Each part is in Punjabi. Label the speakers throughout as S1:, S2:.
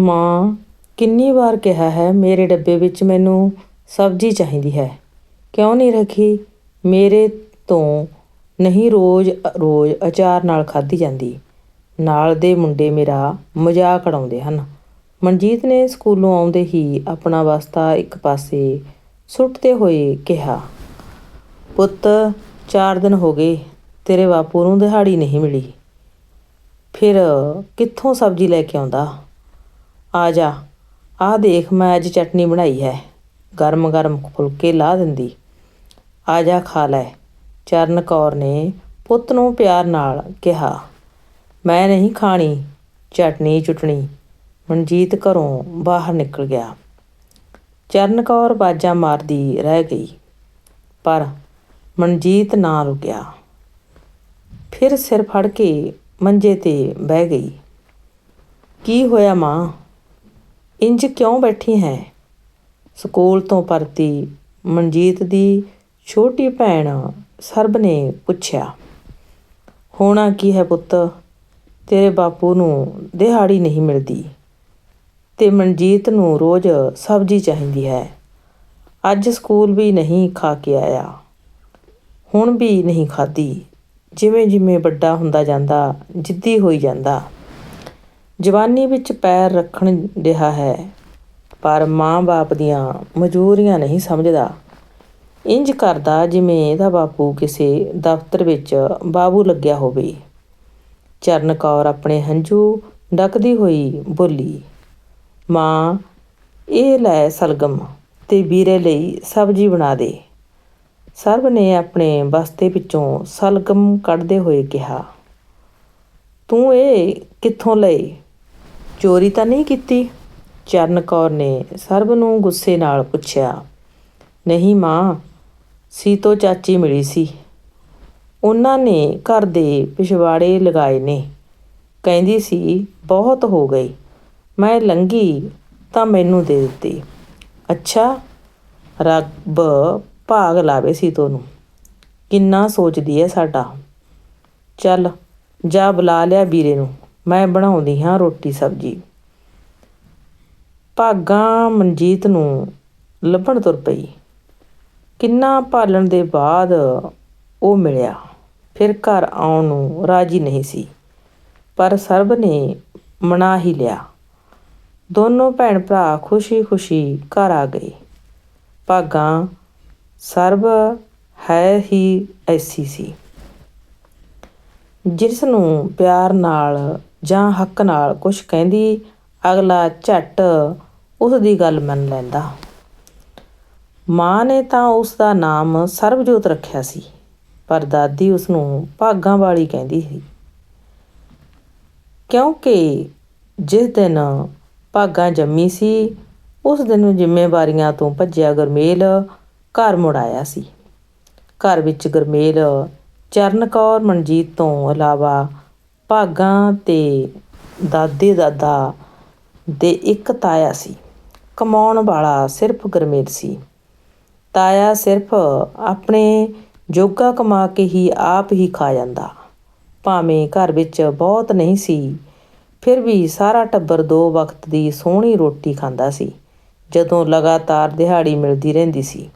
S1: ਮਾਂ, ਕਿੰਨੀ ਵਾਰ ਕਿਹਾ ਹੈ, ਮੇਰੇ ਡੱਬੇ ਵਿੱਚ ਮੈਨੂੰ ਸਬਜ਼ੀ ਚਾਹੀਦੀ ਹੈ। ਕਿਉਂ ਨਹੀਂ ਰੱਖੀ? ਮੇਰੇ ਤੋਂ ਨਹੀਂ, ਰੋਜ਼ ਰੋਜ਼ ਅਚਾਰ ਨਾਲ ਖਾਧੀ ਜਾਂਦੀ। ਨਾਲ ਦੇ ਮੁੰਡੇ ਮੇਰਾ ਮਜ਼ਾਕ ਉਡਾਉਂਦੇ ਹਨ। ਮਨਜੀਤ ਨੇ ਸਕੂਲੋਂ ਆਉਂਦੇ ਹੀ ਆਪਣਾ ਬਸਤਾ ਇੱਕ ਪਾਸੇ ਸੁੱਟਦੇ ਹੋਏ ਕਿਹਾ, ਪੁੱਤ, ਚਾਰ ਦਿਨ ਹੋ ਗਏ, ਤੇਰੇ ਬਾਪੂ ਨੂੰ ਦਿਹਾੜੀ ਨਹੀਂ ਮਿਲੀ। ਫਿਰ ਕਿੱਥੋਂ ਸਬਜ਼ੀ ਲੈ ਕੇ ਆਉਂਦਾ? ਆ ਜਾ। ਆਹ ਦੇਖ ਮੈਂ ਅੱਜ ਚਟਨੀ ਬਣਾਈ ਹੈ। ਗਰਮ ਗਰਮ ਫੁਲਕੇ ਲਾ ਦਿੰਦੀ। ਆ ਜਾ ਖਾ ਲੈ। ਚਰਨ ਕੌਰ ਨੇ ਪੁੱਤ ਨੂੰ ਪਿਆਰ ਨਾਲ ਕਿਹਾ, ਮੈਂ ਨਹੀਂ ਖਾਣੀ ਚਟਨੀ ਚੁਟਣੀ। ਮਨਜੀਤ ਘਰੋਂ ਬਾਹਰ ਨਿਕਲ ਗਿਆ। ਚਰਨ ਕੌਰ ਬਾਜਾਂ ਮਾਰਦੀ ਰਹਿ ਗਈ, ਪਰ ਮਨਜੀਤ ਨਾ ਰੁਕਿਆ। ਫਿਰ ਸਿਰ ਫੜ ਕੇ ਮੰਜੇ ਤੇ ਬਹਿ ਗਈ। ਕੀ ਹੋਇਆ ਮਾਂ? ਇੰਜ ਕਿਉਂ ਬੈਠੀ ਹੈ? ਸਕੂਲ ਤੋਂ ਪਰਤੀ ਮਨਜੀਤ ਦੀ ਛੋਟੀ ਭੈਣ ਸਰਬ ਨੇ ਪੁੱਛਿਆ, ਹੋਣਾ ਕੀ ਹੈ ਪੁੱਤ? ਤੇਰੇ ਬਾਪੂ ਨੂੰ ਦਿਹਾੜੀ ਨਹੀਂ ਮਿਲਦੀ ਤੇ ਮਨਜੀਤ ਨੂੰ ਰੋਜ਼ ਸਬਜ਼ੀ ਚਾਹੀਦੀ ਹੈ। ਅੱਜ ਸਕੂਲ ਵੀ ਨਹੀਂ ਖਾ ਕੇ ਆਇਆ, ਹੁਣ ਵੀ ਨਹੀਂ ਖਾਧੀ। ਜਿਵੇਂ ਜਿਵੇਂ ਵੱਡਾ ਹੁੰਦਾ ਜਾਂਦਾ, ਜਿੱਦੀ ਹੋਈ ਜਾਂਦਾ। ਜਵਾਨੀ ਵਿੱਚ ਪੈਰ ਰੱਖਣ ਰਿਹਾ ਹੈ, ਪਰ ਮਾਂ-ਬਾਪ ਦੀਆਂ ਮਜਬੂਰੀਆਂ ਨਹੀਂ ਸਮਝਦਾ। ਇੰਜ ਕਰਦਾ ਜਿਵੇਂ ਇਹਦਾ ਬਾਪੂ ਕਿਸੇ ਦਫ਼ਤਰ ਵਿੱਚ ਬਾਬੂ ਲੱਗਿਆ ਹੋਵੇ। ਚਰਨ ਕੌਰ ਆਪਣੇ ਹੰਝੂ ਡੱਕਦੀ ਹੋਈ ਬੋਲੀ, ਮਾਂ, ਇਹ ਲੈ ਸਲਗਮ ਤੇ ਵੀਰੇ ਲਈ ਸਬਜ਼ੀ ਬਣਾ ਦੇ। ਸਰਬ ਨੇ ਆਪਣੇ ਬਸਤੇ ਵਿੱਚੋਂ ਸਲਗਮ ਕੱਢਦੇ ਹੋਏ ਕਿਹਾ, ਤੂੰ ਇਹ ਕਿੱਥੋਂ ਲਈ ਚੋਰੀ ਤਾਂ ਨਹੀਂ ਕੀਤੀ? ਚਰਨ ਕੌਰ ਨੇ ਸਰਬ ਨੂੰ ਗੁੱਸੇ ਨਾਲ ਪੁੱਛਿਆ, ਨਹੀਂ ਮਾਂ ਸੀਤੋ ਚਾਚੀ ਮਿਲੀ ਸੀ। ਉਹਨਾਂ ਨੇ ਘਰ ਦੇ ਪਿਛਵਾੜੇ ਲਗਾਏ ਨੇ। ਕਹਿੰਦੀ ਸੀ, ਬਹੁਤ ਹੋ ਗਈ। ਮੈਂ ਲੰਗੀ ਤਾਂ ਮੈਨੂੰ ਦੇ ਦਿੱਤੀ। ਅੱਛਾ, ਰੱਬ ਭਾਗ ਲਾਵੇ ਸੀਤੋ ਨੂੰ ਕਿੰਨਾ ਸੋਚਦੀ ਹੈ ਸਾਡਾ। ਚੱਲ, ਜਾ ਬੁਲਾ ਲਿਆ ਵੀਰੇ ਨੂੰ। ਮੈਂ ਬਣਾਉਂਦੀ ਹਾਂ ਰੋਟੀ ਸਬਜ਼ੀ। ਭਾਗਾਂ ਮਨਜੀਤ ਨੂੰ ਲੱਭਣ ਤੁਰ ਪਈ। ਕਿੰਨਾ ਭਾਲਣ ਦੇ ਬਾਅਦ ਉਹ ਮਿਲਿਆ। ਫਿਰ ਘਰ ਆਉਣ ਨੂੰ ਰਾਜੀ ਨਹੀਂ ਸੀ। ਪਰ ਸਰਬ ਨੇ ਮਨਾ ਹੀ ਲਿਆ। ਦੋਨੋਂ ਭੈਣ ਭਰਾ ਖੁਸ਼ੀ-ਖੁਸ਼ੀ ਘਰ ਆ ਗਏ। ਭਾਗਾਂ ਸਰਬ ਹੈ ਹੀ ਐਸੀ ਸੀ। ਜਿਸ ਨੂੰ ਪਿਆਰ ਨਾਲ ਜਾਂ ਹੱਕ ਨਾਲ ਕੁਛ ਕਹਿੰਦੀ, ਅਗਲਾ ਝੱਟ ਉਸ ਦੀ ਗੱਲ ਮੰਨ ਲੈਂਦਾ। ਮਾਂ ਨੇ ਤਾਂ ਉਸ ਦਾ ਨਾਮ ਸਰਬਜੋਤ ਰੱਖਿਆ ਸੀ, ਪਰ ਦਾਦੀ ਉਸ ਨੂੰ ਭਾਗਾਂ ਵਾਲੀ ਕਹਿੰਦੀ ਸੀ। ਕਿਉਂਕਿ ਜਿਸ ਦਿਨ ਭਾਗਾਂ ਜੰਮੀ ਸੀ, ਉਸ ਦਿਨ ਜ਼ਿੰਮੇਵਾਰੀਆਂ ਤੋਂ ਭੱਜਿਆ ਗਰਮੇਲ ਘਰ ਮੁੜ ਆਇਆ ਸੀ। ਘਰ ਵਿੱਚ ਗਰਮੇਲ ਚਰਨ ਕੌਰ ਮਨਜੀਤ ਤੋਂ ਇਲਾਵਾ ਭਾਗਾਂ ਅਤੇ ਦਾਦੇ ਦਾਦਾ ਦੇ ਇੱਕ ਤਾਇਆ ਸੀ। ਕਮਾਉਣ ਵਾਲਾ ਸਿਰਫ ਗੁਰਮੇਲ ਸੀ। ਤਾਇਆ ਸਿਰਫ ਆਪਣੇ ਜੋਗਾ ਕਮਾ ਕੇ ਹੀ ਆਪ ਹੀ ਖਾ ਜਾਂਦਾ। ਭਾਵੇਂ ਘਰ ਵਿੱਚ ਬਹੁਤ ਨਹੀਂ ਸੀ, ਫਿਰ ਵੀ ਸਾਰਾ ਟੱਬਰ ਦੋ ਵਕਤ ਦੀ ਸੋਹਣੀ ਰੋਟੀ ਖਾਂਦਾ ਸੀ, ਜਦੋਂ ਲਗਾਤਾਰ ਦਿਹਾੜੀ ਮਿਲਦੀ ਰਹਿੰਦੀ ਸੀ।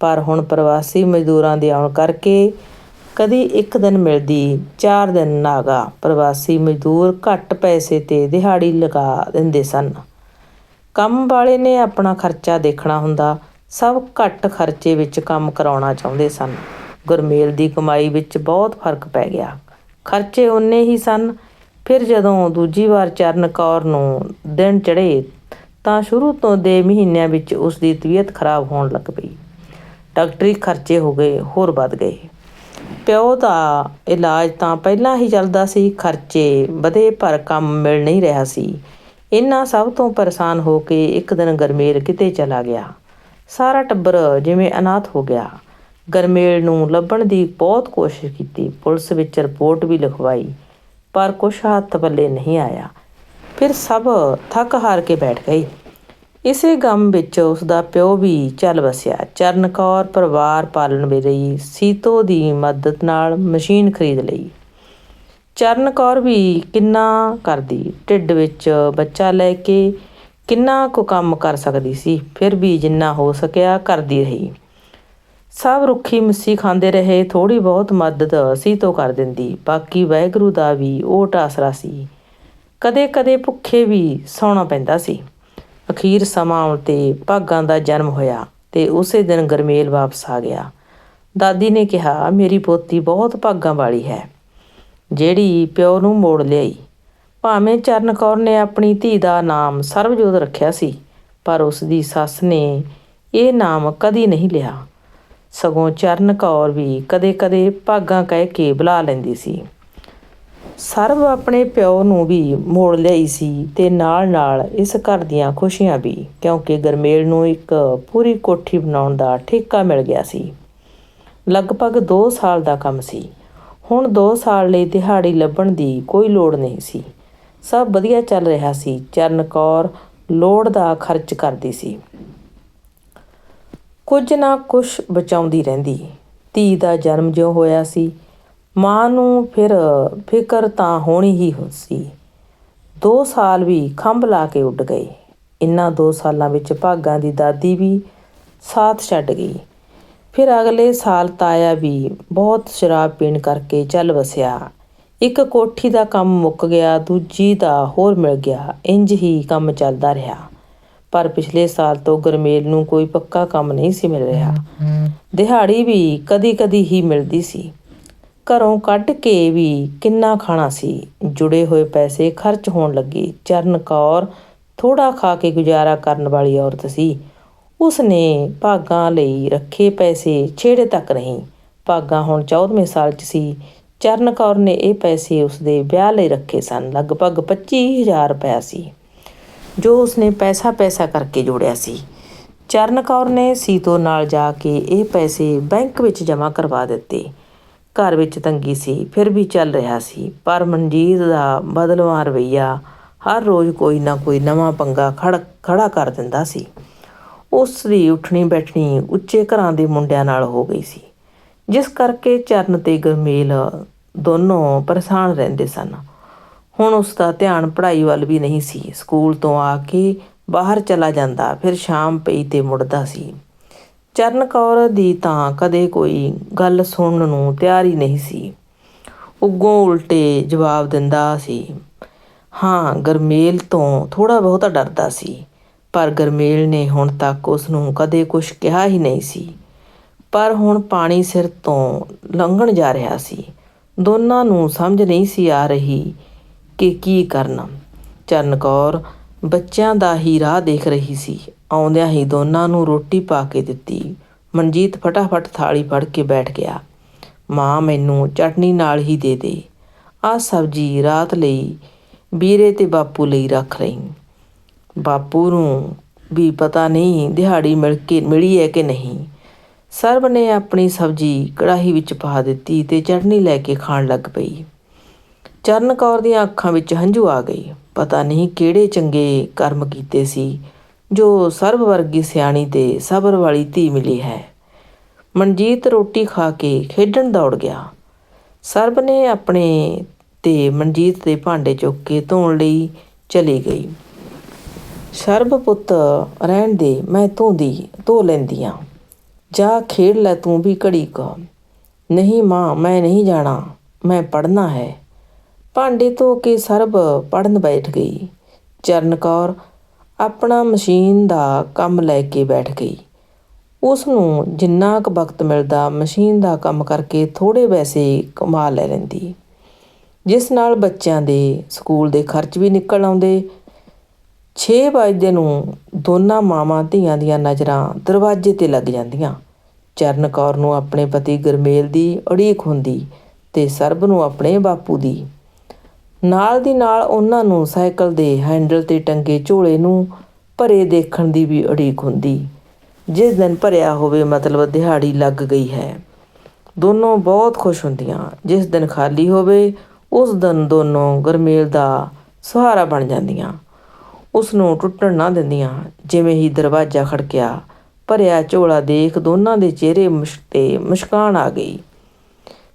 S1: ਪਰ ਹੁਣ ਪ੍ਰਵਾਸੀ ਮਜ਼ਦੂਰਾਂ ਦੇ ਆਉਣ ਕਰਕੇ ਕਦੀ ਇੱਕ ਦਿਨ ਮਿਲਦੀ, ਚਾਰ ਦਿਨ ਨਾਗਾ। ਪ੍ਰਵਾਸੀ ਮਜ਼ਦੂਰ ਘੱਟ ਪੈਸੇ ਤੇ ਦਿਹਾੜੀ ਲਗਾ ਦਿੰਦੇ ਸਨ। ਕੰਮ ਵਾਲੇ ਨੇ ਆਪਣਾ ਖਰਚਾ ਦੇਖਣਾ ਹੁੰਦਾ, ਸਭ ਘੱਟ ਖਰਚੇ ਵਿੱਚ ਕੰਮ ਕਰਾਉਣਾ ਚਾਹੁੰਦੇ ਸਨ। ਗੁਰਮੇਲ ਦੀ ਕਮਾਈ ਵਿੱਚ ਬਹੁਤ ਫ਼ਰਕ ਪੈ ਗਿਆ। ਖਰਚੇ ਉਨੇ ਹੀ ਸਨ। ਫਿਰ ਜਦੋਂ ਦੂਜੀ ਵਾਰ ਚਰਨ ਕੌਰ ਨੂੰ ਦਿਨ ਚੜੇ ਤਾਂ ਸ਼ੁਰੂ ਤੋਂ ਦੇ ਮਹੀਨਿਆਂ ਵਿੱਚ ਉਸ ਦੀ ਤਬੀਅਤ ਖਰਾਬ ਹੋਣ ਲੱਗ ਪਈ। ਡਾਕਟਰੀ ਖਰਚੇ ਹੋ ਗਏ, ਹੋਰ ਵੱਧ ਗਏ। ਪਿਓ ਦਾ ਇਲਾਜ ਤਾਂ ਪਹਿਲਾਂ ਹੀ ਚੱਲਦਾ ਸੀ, ਖਰਚੇ ਵਧੇ ਪਰ ਕੰਮ ਮਿਲ ਨਹੀਂ ਰਿਹਾ ਸੀ। ਇਹਨਾਂ ਸਭ ਤੋਂ ਪਰੇਸ਼ਾਨ ਹੋ ਕੇ ਇੱਕ ਦਿਨ ਗਰਮੇਲ ਕਿਤੇ ਚਲਾ ਗਿਆ। ਸਾਰਾ ਟੱਬਰ ਜਿਵੇਂ ਅਨਾਥ ਹੋ ਗਿਆ। ਗਰਮੇਲ ਨੂੰ ਲੱਭਣ ਦੀ ਬਹੁਤ ਕੋਸ਼ਿਸ਼ ਕੀਤੀ। ਪੁਲਿਸ ਵਿੱਚ ਰਿਪੋਰਟ ਵੀ ਲਿਖਵਾਈ, ਪਰ ਕੁਛ ਹੱਥ ਪੱਲੇ ਨਹੀਂ ਆਇਆ। ਫਿਰ ਸਭ ਥੱਕ ਹਾਰ ਕੇ ਬੈਠ ਗਏ। ਇਸੇ ਗਮ ਵਿੱਚ ਉਸ ਦਾ ਪਿਓ ਵੀ ਚੱਲ ਵਸਿਆ। ਚਰਨ ਕੌਰ ਪਰਿਵਾਰ ਪਾਲਣ ਵਿੱਚ ਰਹੀ ਸੀਤੋ ਦੀ ਮਦਦ ਨਾਲ ਮਸ਼ੀਨ ਖਰੀਦ ਲਈ। ਚਰਨ ਕੌਰ ਵੀ ਕਿੰਨਾ ਕਰਦੀ? ਢਿੱਡ ਵਿੱਚ ਬੱਚਾ ਲੈ ਕੇ ਕਿੰਨਾ ਕੁ ਕੰਮ ਕਰ ਸਕਦੀ ਸੀ? ਫਿਰ ਵੀ ਜਿੰਨਾ ਹੋ ਸਕਿਆ ਕਰਦੀ ਰਹੀ। ਸਭ ਰੁੱਖੀ ਮਿੱਸੀ ਖਾਂਦੇ ਰਹੇ ਥੋੜੀ ਬਹੁਤ ਮਦਦ ਸੀ ਤੋਂ ਕਰ ਦਿੰਦੀ। ਬਾਕੀ ਵਾਹਿਗੁਰੂ ਦਾ ਵੀ ਉਹ ਆਸਰਾ ਸੀ। ਕਦੇ ਕਦੇ ਭੁੱਖੇ ਵੀ ਸੌਣਾ ਪੈਂਦਾ ਸੀ। ਅਖੀਰ ਸਮਾਂ ਆਉਣ ਤੇ ਭਾਗਾਂ ਦਾ ਜਨਮ ਹੋਇਆ ਤੇ ਉਸੇ ਦਿਨ ਗਰਮੇਲ ਵਾਪਸ ਆ ਗਿਆ। ਦਾਦੀ ਨੇ ਕਿਹਾ, ਮੇਰੀ ਪੋਤੀ ਬਹੁਤ ਭਾਗਾਂ ਵਾਲੀ ਹੈ। ਜਿਹੜੀ ਪਿਓ ਨੂੰ ਮੋੜ ਲਿਆਈ। ਭਾਵੇਂ ਚਰਨ ਕੌਰ ਨੇ ਆਪਣੀ ਧੀ ਦਾ ਨਾਮ ਸਰਬਜੋਤ ਰੱਖਿਆ ਸੀ, ਪਰ ਉਸ ਦੀ ਸੱਸ ਨੇ ਇਹ ਨਾਮ ਕਦੀ ਨਹੀਂ ਲਿਆ। ਸਗੋਂ ਚਰਨ ਕੌਰ ਵੀ ਕਦੇ-ਕਦੇ ਭਾਗਾਂ ਕਹਿ ਕੇ ਬੁਲਾ ਲੈਂਦੀ ਸੀ। ਸਰਬ ਆਪਣੇ ਪਿਓ ਨੂੰ ਵੀ ਮੋੜ ਲਈ ਸੀ ਤੇ ਨਾਲ-ਨਾਲ ਇਸ ਘਰ ਦੀਆਂ ਖੁਸ਼ੀਆਂ ਵੀ, ਕਿਉਂਕਿ ਗਰਮੇਲ ਨੂੰ ਇੱਕ ਪੂਰੀ ਕੋਠੀ ਬਣਾਉਣ ਦਾ ਠੇਕਾ ਮਿਲ ਗਿਆ ਸੀ। ਲਗਭਗ 2 ਸਾਲ ਦਾ ਕੰਮ ਸੀ। ਹੁਣ 2 ਸਾਲ ਲਈ ਦਿਹਾੜੀ ਲੱਭਣ ਦੀ ਕੋਈ ਲੋੜ ਨਹੀਂ ਸੀ। ਸਭ ਵਧੀਆ ਚੱਲ ਰਿਹਾ ਸੀ। ਚਰਨ ਕੌਰ ਲੋੜ ਦਾ ਖਰਚ ਕਰਦੀ ਸੀ। ਕੁਝ ਨਾ ਕੁਝ ਬਚਾਉਂਦੀ ਰਹਿੰਦੀ। ਧੀ ਦਾ ਜਨਮ ਜਿਉਂ ਹੋਇਆ ਸੀ। ਮਾਂ ਨੂੰ ਫਿਰ ਫਿਕਰ ਤਾਂ ਹੋਣੀ ਹੀ ਹੋ ਸੀ 2 ਸਾਲ ਵੀ ਖੰਭ ਲਾ ਕੇ ਉੱਡ ਗਏ। ਇਨ੍ਹਾਂ 2 ਸਾਲਾਂ ਵਿੱਚ ਭਾਗਾਂ ਦੀ ਦਾਦੀ ਵੀ ਸਾਥ ਛੱਡ ਗਈ। ਫਿਰ ਅਗਲੇ ਸਾਲ ਤਾਇਆ ਵੀ ਬਹੁਤ ਸ਼ਰਾਬ ਪੀਣ ਕਰਕੇ ਚੱਲ ਵਸਿਆ। ਇੱਕ ਕੋਠੀ ਦਾ ਕੰਮ ਮੁੱਕ ਗਿਆ, ਦੂਜੀ ਦਾ ਹੋਰ ਮਿਲ ਗਿਆ। ਇੰਜ ਹੀ ਕੰਮ ਚੱਲਦਾ ਰਿਹਾ। ਪਰ ਪਿਛਲੇ ਸਾਲ ਤੋਂ ਗਰਮੇਲ ਨੂੰ ਕੋਈ ਪੱਕਾ ਕੰਮ ਨਹੀਂ ਸੀ ਮਿਲ ਰਿਹਾ। ਦਿਹਾੜੀ ਵੀ ਕਦੀ-ਕਦੀ ਹੀ ਮਿਲਦੀ ਸੀ। ਘਰੋਂ ਕੱਢ ਕੇ ਵੀ ਕਿੰਨਾ ਖਾਣਾ ਸੀ। ਜੁੜੇ ਹੋਏ ਪੈਸੇ ਖਰਚ ਹੋਣ ਲੱਗੇ। ਚਰਨ ਕੌਰ ਥੋੜਾ ਖਾ ਕੇ ਗੁਜ਼ਾਰਾ ਕਰਨ ਵਾਲੀ ਔਰਤ ਸੀ। ਉਸ ਨੇ ਭਾਗਾਂ ਲਈ ਰੱਖੇ ਪੈਸੇ ਛੇੜੇ ਤੱਕ ਨਹੀਂ। ਭਾਗਾਂ ਹੁਣ 14ਵੇਂ ਸਾਲ 'ਚ ਸੀ। ਚਰਨ ਕੌਰ ਨੇ ਇਹ ਪੈਸੇ ਉਸ ਦੇ ਵਿਆਹ ਲਈ ਰੱਖੇ ਸਨ। ਲਗਭਗ 25000 ਰੁਪਇਆ ਸੀ, ਜੋ ਉਸਨੇ ਪੈਸਾ ਪੈਸਾ ਕਰਕੇ ਜੋੜਿਆ ਸੀ। ਚਰਨ ਕੌਰ ਨੇ ਸੀਤੋ ਨਾਲ ਜਾ ਕੇ ਇਹ ਪੈਸੇ ਬੈਂਕ ਵਿੱਚ ਜਮ੍ਹਾਂ ਕਰਵਾ ਦਿੱਤੇ। ਘਰ ਵਿੱਚ ਤੰਗੀ ਸੀ, ਫਿਰ ਵੀ ਚੱਲ ਰਿਹਾ ਸੀ। ਪਰ ਮਨਜੀਤ ਦਾ ਬਦਲਵਾਂ ਰਵਈਆ ਹਰ ਰੋਜ਼ ਕੋਈ ਨਾ ਕੋਈ ਨਵਾਂ ਪੰਗਾ ਖੜ, ਖੜਾ ਕਰ ਦਿੰਦਾ ਸੀ। ਉਸ ਦੀ ਉੱਠਣੀ ਬੈਠਣੀ ਉੱਚੇ ਘਰਾਂ ਦੇ ਮੁੰਡਿਆਂ ਨਾਲ ਹੋ ਗਈ ਸੀ। ਜਿਸ ਕਰਕੇ ਚਰਨ ਤੇ ਗਰਮੇਲ ਦੋਨੋਂ ਪਰੇਸ਼ਾਨ ਰਹਿੰਦੇ ਸਨ। ਹੁਣ ਉਸ ਦਾ ਧਿਆਨ ਪੜ੍ਹਾਈ ਵੱਲ ਵੀ ਨਹੀਂ ਸੀ। ਸਕੂਲ ਤੋਂ ਆ ਕੇ ਬਾਹਰ ਚਲਾ ਜਾਂਦਾ, ਫਿਰ ਸ਼ਾਮ ਪਈ ਤੇ ਮੁੜਦਾ ਸੀ। ਚਰਨ ਕੌਰ ਦੀ ਤਾਂ ਕਦੇ ਕੋਈ ਗੱਲ ਸੁਣਨ ਨੂੰ ਤਿਆਰ ਹੀ ਨਹੀਂ ਸੀ। ਉੱਗੋਂ ਉਲਟੇ ਜਵਾਬ ਦਿੰਦਾ ਸੀ, ਹਾਂ, ਗਰਮੇਲ ਤੋਂ ਥੋੜਾ ਬਹੁਤਾ ਡਰਦਾ ਸੀ, ਪਰ ਗਰਮੇਲ ਨੇ ਹੁਣ ਤੱਕ ਉਸ ਨੂੰ ਕਦੇ ਕੁਝ ਕਿਹਾ ਹੀ ਨਹੀਂ ਸੀ। ਪਰ ਹੁਣ ਪਾਣੀ ਸਿਰ ਤੋਂ ਲੰਘਣ ਜਾ ਰਿਹਾ ਸੀ। ਦੋਨਾਂ ਨੂੰ ਸਮਝ ਨਹੀਂ ਸੀ ਆ ਰਹੀ ਕਿ ਕੀ ਕਰਨਾ। ਚਰਨ ਕੌਰ ਬੱਚਿਆਂ ਦਾ ਹੀ ਰਾਹ ਦੇਖ ਰਹੀ ਸੀ। ਆਉਂਦਿਆਂ ਹੀ ਦੋਨਾਂ ਨੂੰ ਰੋਟੀ ਪਾ ਕੇ ਦਿੱਤੀ। ਮਨਜੀਤ ਫਟਾਫਟ ਥਾਲੀ ਫੜ ਕੇ ਬੈਠ ਗਿਆ। ਮਾਂ, ਮੈਨੂੰ ਚਟਨੀ ਨਾਲ ਹੀ ਦੇ ਦੇ। ਆਹ ਸਬਜੀ ਰਾਤ ਲਈ ਵੀਰੇ ਤੇ ਬਾਪੂ ਲਈ ਰੱਖ ਲਈ ਬਾਪੂ ਨੂੰ ਵੀ ਪਤਾ ਨਹੀਂ ਦਿਹਾੜੀ ਮਿਲ ਕੇ ਮਿਲੀ ਹੈ ਕਿ ਨਹੀਂ। ਸਰਬ ਨੇ ਆਪਣੀ ਸਬਜੀ ਕੜਾਹੀ ਵਿੱਚ ਪਾ ਦਿੱਤੀ ਤੇ ਚਟਨੀ ਲੈ ਕੇ ਖਾਣ ਲੱਗ ਪਈ। ਚਰਨ ਕੌਰ ਦੀਆਂ ਅੱਖਾਂ ਵਿੱਚ ਹੰਝੂ ਆ ਗਏ। ਪਤਾ ਨਹੀਂ ਕਿਹੜੇ ਚੰਗੇ ਕਰਮ ਕੀਤੇ ਸੀ, ਜੋ ਸਰਬ ਵਰਗੀ ਸਿਆਣੀ ਤੇ ਸਬਰ ਵਾਲੀ ਧੀ ਮਿਲੀ ਹੈ। ਮਨਜੀਤ ਰੋਟੀ ਖਾ ਕੇ ਖੇਡਣ ਦੌੜ ਗਿਆ। ਸਰਬ ਨੇ ਆਪਣੇ ਤੇ ਮਨਜੀਤ ਦੇ ਭਾਂਡੇ ਚੁੱਕ ਕੇ ਧੋਣ ਲਈ ਚਲੀ ਗਈ। ਸਰਬ ਪੁੱਤ, ਰਹਿਣ ਦੇ, ਮੈਂ ਧੋਂਦੀ, ਧੋ ਲੈਂਦੀ ਆ। ਜਾ ਖੇਡ ਲੈ ਤੂੰ ਵੀ ਘੜੀ ਕਾ। ਨਹੀਂ ਮਾਂ, ਮੈਂ ਨਹੀਂ ਜਾਣਾ, ਮੈਂ ਪੜਨਾ ਹੈ। ਭਾਂਡੇ ਧੋ ਕੇ ਸਰਬ ਪੜਨ ਬੈਠ ਗਈ। ਚਰਨ ਕੌਰ ਆਪਣਾ ਮਸ਼ੀਨ ਦਾ ਕੰਮ ਲੈ ਕੇ ਬੈਠ ਗਈ। ਉਸ ਨੂੰ ਜਿੰਨਾ ਕੁ ਵਕਤ ਮਿਲਦਾ ਮਸ਼ੀਨ ਦਾ ਕੰਮ ਕਰਕੇ ਥੋੜੇ ਪੈਸੇ ਕਮਾ ਲੈ ਲੈਂਦੀ। ਜਿਸ ਨਾਲ ਬੱਚਿਆਂ ਦੇ ਸਕੂਲ ਦੇ ਖਰਚ ਵੀ ਨਿਕਲ ਆਉਂਦੇ। 6 ਵਜੇ ਨੂੰ ਦੋਨਾਂ ਮਾਵਾਂ ਧੀਆਂ ਦੀਆਂ ਨਜ਼ਰਾਂ ਦਰਵਾਜ਼ੇ ਤੇ ਲੱਗ ਜਾਂਦੀਆਂ। ਚਰਨ ਕੌਰ ਨੂੰ ਆਪਣੇ ਪਤੀ ਗਰਮੇਲ ਦੀ ਉਡੀਕ ਹੁੰਦੀ ਤੇ ਸਰਬ ਨੂੰ ਆਪਣੇ ਬਾਪੂ ਦੀ ਨਾਲ ਦੀ ਨਾਲ ਉਹਨਾਂ ਨੂੰ ਸਾਈਕਲ ਦੇ ਹੈਂਡਲ ਤੇ ਟੰਗੇ ਝੋਲੇ ਨੂੰ ਭਰੇ ਦੇਖਣ ਦੀ ਵੀ ਉਡੀਕ ਹੁੰਦੀ। ਜਿਸ ਦਿਨ ਭਰਿਆ ਹੋਵੇ ਮਤਲਬ ਦਿਹਾੜੀ ਲੱਗ ਗਈ ਹੈ। ਦੋਨੋਂ ਬਹੁਤ ਖੁਸ਼ ਹੁੰਦੀਆਂ। ਜਿਸ ਦਿਨ ਖਾਲੀ ਹੋਵੇ, ਉਸ ਦਿਨ ਦੋਨੋਂ ਗਰਮੇਲ ਦਾ ਸਹਾਰਾ ਬਣ ਜਾਂਦੀਆਂ। ਉਸ ਨੂੰ ਟੁੱਟਣ ਨਾ ਦਿੰਦੀਆਂ। ਜਿਵੇਂ ਹੀ ਦਰਵਾਜ਼ਾ ਖੜਕਿਆ, ਭਰਿਆ ਝੋਲਾ ਦੇਖ ਦੋਨਾਂ ਦੇ ਚਿਹਰੇ ਮੁਸ਼ਕ ਤੇ ਮੁਸਕਾਨ ਆ ਗਈ।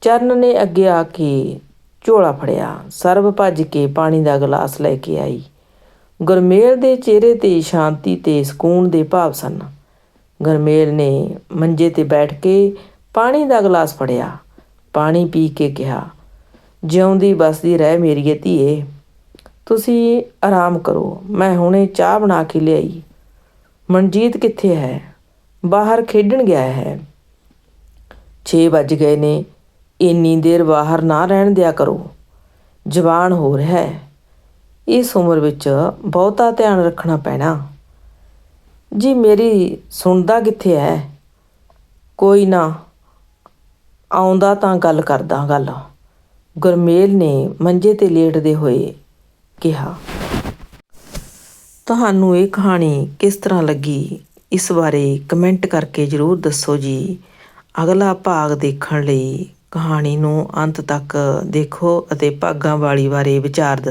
S1: ਚਰਨ ਨੇ ਅੱਗੇ ਆ ਕੇ ਝੋਲਾ ਫੜਿਆ। ਸਰਬ ਭੱਜ ਕੇ ਪਾਣੀ ਦਾ ਗਲਾਸ ਲੈ ਕੇ ਆਈ। ਗੁਰਮੇਲ ਦੇ ਚਿਹਰੇ ਤੇ ਸ਼ਾਂਤੀ ਤੇ ਸਕੂਨ ਦੇ ਭਾਵ ਸਨ। ਗੁਰਮੇਲ ਨੇ ਮੰਜੇ ਤੇ ਬੈਠ ਕੇ ਪਾਣੀ ਦਾ ਗਲਾਸ ਫੜਿਆ। ਪਾਣੀ ਪੀ ਕੇ ਕਿਹਾ, ਜਿਉਂਦੀ ਬਸਦੀ ਰਹਿ ਮੇਰੀਏ ਧੀਏ। ਤੁਸੀਂ ਆਰਾਮ ਕਰੋ। ਮੈਂ ਹੁਣੇ ਚਾਹ ਬਣਾ ਕੇ ਲਿਆਈ। ਮਨਜੀਤ ਕਿੱਥੇ ਹੈ? ਬਾਹਰ ਖੇਡਣ ਗਿਆ ਹੈ। 6 ਵੱਜ ਗਏ ਨੇ। ਇੰਨੀ ਦੇਰ ਬਾਹਰ ਨਾ ਰਹਿਣ ਦਿਆ ਕਰੋ। ਜਵਾਨ ਹੋਰ ਹੈ। ਇਸ ਉਮਰ ਵਿੱਚ ਬਹੁਤਾ ਧਿਆਨ ਰੱਖਣਾ ਪੈਣਾ। ਜੀ ਮੇਰੀ ਸੁਣਦਾ ਕਿੱਥੇ ਹੈ ਕੋਈ ਨਾ, ਆਉਂਦਾ ਤਾਂ ਗੱਲ ਕਰਦਾ ਗੱਲ। ਗੁਰਮੇਲ ਨੇ ਮੰਜੇ ਤੇ ਲੇਟਦੇ ਹੋਏ ਕਿਹਾ, ਤੁਹਾਨੂੰ ਇਹ ਕਹਾਣੀ ਕਿਸ ਤਰ੍ਹਾਂ ਲੱਗੀ? ਇਸ ਬਾਰੇ ਕਮੈਂਟ ਕਰਕੇ ਜ਼ਰੂਰ ਦੱਸੋ ਜੀ। ਅਗਲਾ ਭਾਗ ਦੇਖਣ ਲਈ ਕਹਾਣੀ ਨੂੰ ਅੰਤ ਤੱਕ ਦੇਖੋ ਅਤੇ ਭਾਗਾਂ ਵਾਲੀ ਬਾਰੇ ਵਿਚਾਰ ਦੱਸੋ।